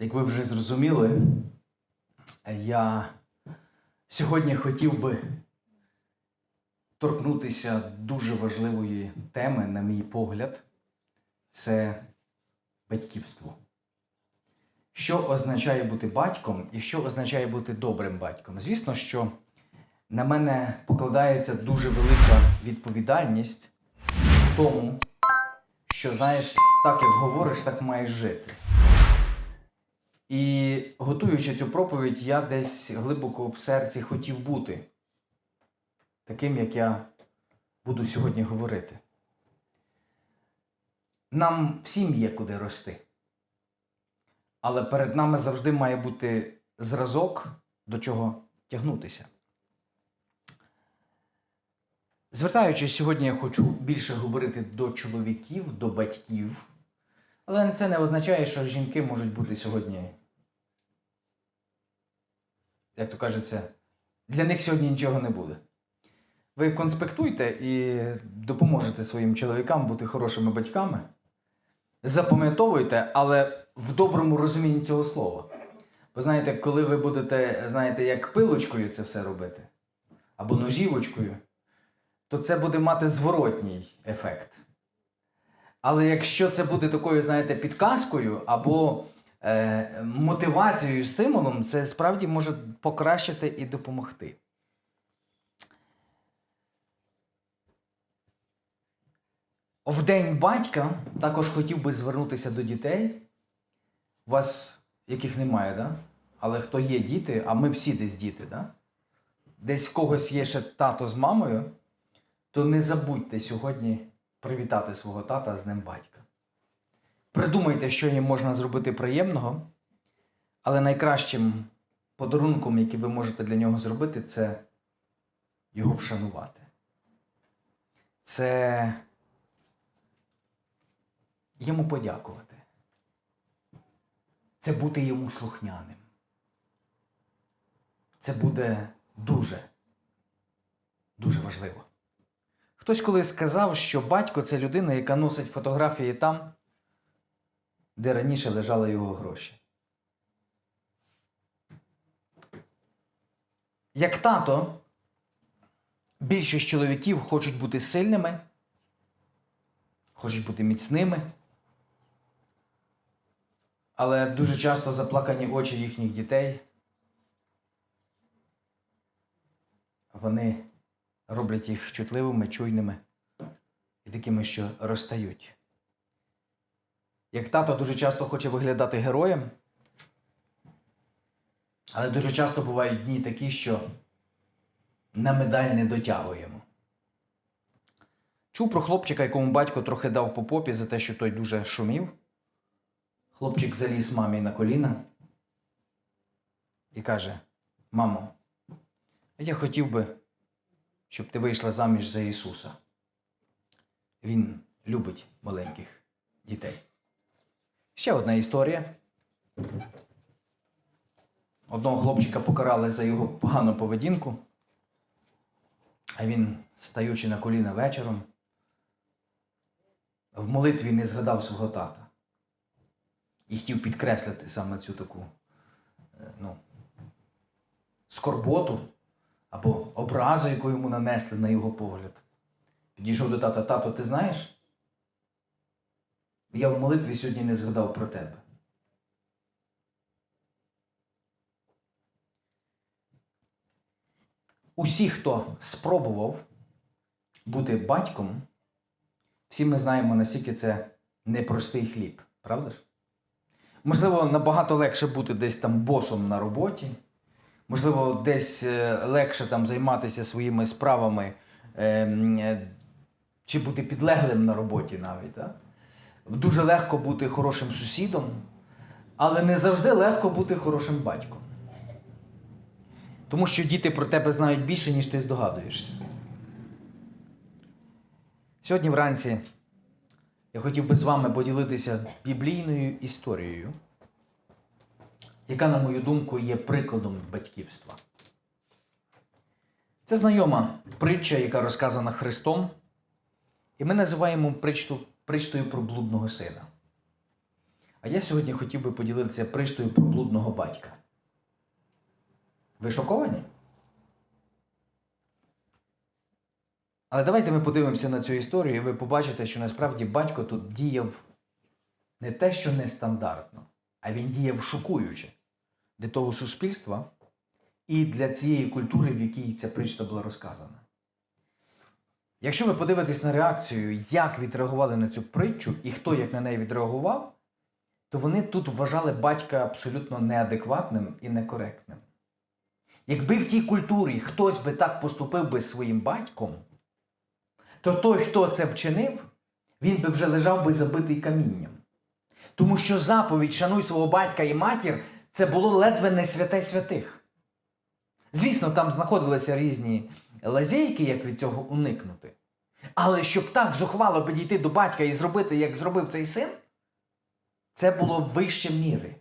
Як ви вже зрозуміли, я сьогодні хотів би торкнутися дуже важливої теми, на мій погляд, це батьківство. Що означає бути батьком і що означає бути добрим батьком? Звісно, що на мене покладається дуже велика відповідальність в тому, що знаєш, так як говориш, так маєш жити. І готуючи цю проповідь, я десь глибоко в серці хотів бути таким, як я буду сьогодні говорити. Нам всім є куди рости. Але перед нами завжди має бути зразок, до чого тягнутися. Звертаючись сьогодні, я хочу більше говорити до чоловіків, до батьків. Але це не означає, що жінки можуть бути сьогодні, як то кажеться, для них сьогодні нічого не буде. Ви конспектуйте і допоможете своїм чоловікам бути хорошими батьками. Запам'ятовуйте, але в доброму розумінні цього слова. Бо знаєте, коли ви будете, знаєте, як пилочкою це все робити, або ножівочкою, то це буде мати зворотній ефект. Але якщо це буде такою, знаєте, підказкою або е, мотивацією, стимулом, це справді може покращити і допомогти. В День батька також хотів би звернутися до дітей. У вас яких немає, да? але хто є діти, а ми всі десь діти, да? десь в когось є ще тато з мамою, то не забудьте сьогодні привітати свого тата з Днем батька. Придумайте, що їм можна зробити приємного, але найкращим подарунком, який ви можете для нього зробити, це його вшанувати. Це йому подякувати. Це бути йому слухняним. Це буде дуже, дуже важливо. Хтось колись сказав, що батько це людина, яка носить фотографії там, де раніше лежали його гроші. Як тато, більшість чоловіків хочуть бути сильними, хочуть бути міцними, але дуже часто заплакані очі їхніх дітей. Вони роблять їх чутливими, чуйними і такими, що розстають. Як тато дуже часто хоче виглядати героєм, але дуже часто бувають дні такі, що на медаль не дотягуємо. Чув про хлопчика, якому батько трохи дав по попі за те, що той дуже шумів. Хлопчик заліз мамі на коліна і каже: Мамо, я хотів би, щоб ти вийшла заміж за Ісуса. Він любить маленьких дітей. Ще одна історія. Одного хлопчика покарали за його погану поведінку, а він, стаючи на коліна вечором, в молитві не згадав свого тата. І хотів підкреслити саме цю таку е, ну, скорботу або образу, яку йому нанесли на його погляд. Підійшов до тата, тато, ти знаєш? Я в молитві сьогодні не згадав про тебе. Усі, хто спробував бути батьком, всі ми знаємо, наскільки це непростий хліб, правда ж? Можливо, набагато легше бути десь там босом на роботі, можливо, десь е, легше там займатися своїми справами е, м, е, чи бути підлеглим на роботі навіть. Да? Дуже легко бути хорошим сусідом, але не завжди легко бути хорошим батьком. Тому що діти про тебе знають більше, ніж ти здогадуєшся. Сьогодні вранці я хотів би з вами поділитися біблійною історією, яка, на мою думку, є прикладом батьківства. Це знайома притча, яка розказана Христом, і ми називаємо притчу, притчою про блудного сина. А я сьогодні хотів би поділитися приштою про блудного батька. Ви шоковані? Але давайте ми подивимося на цю історію, і ви побачите, що насправді батько тут діяв не те, що нестандартно, а він діяв шокуюче для того суспільства і для цієї культури, в якій ця притча була розказана. Якщо ви подивитесь на реакцію, як відреагували на цю притчу і хто як на неї відреагував, то вони тут вважали батька абсолютно неадекватним і некоректним. Якби в тій культурі хтось би так поступив би з своїм батьком, то той, хто це вчинив, він би вже лежав би забитий камінням. Тому що заповідь шануй свого батька і матір це було ледве не святе святих. Звісно, там знаходилися різні лазейки, як від цього уникнути. Але щоб так зухвало підійти до батька і зробити, як зробив цей син, це було вище міри.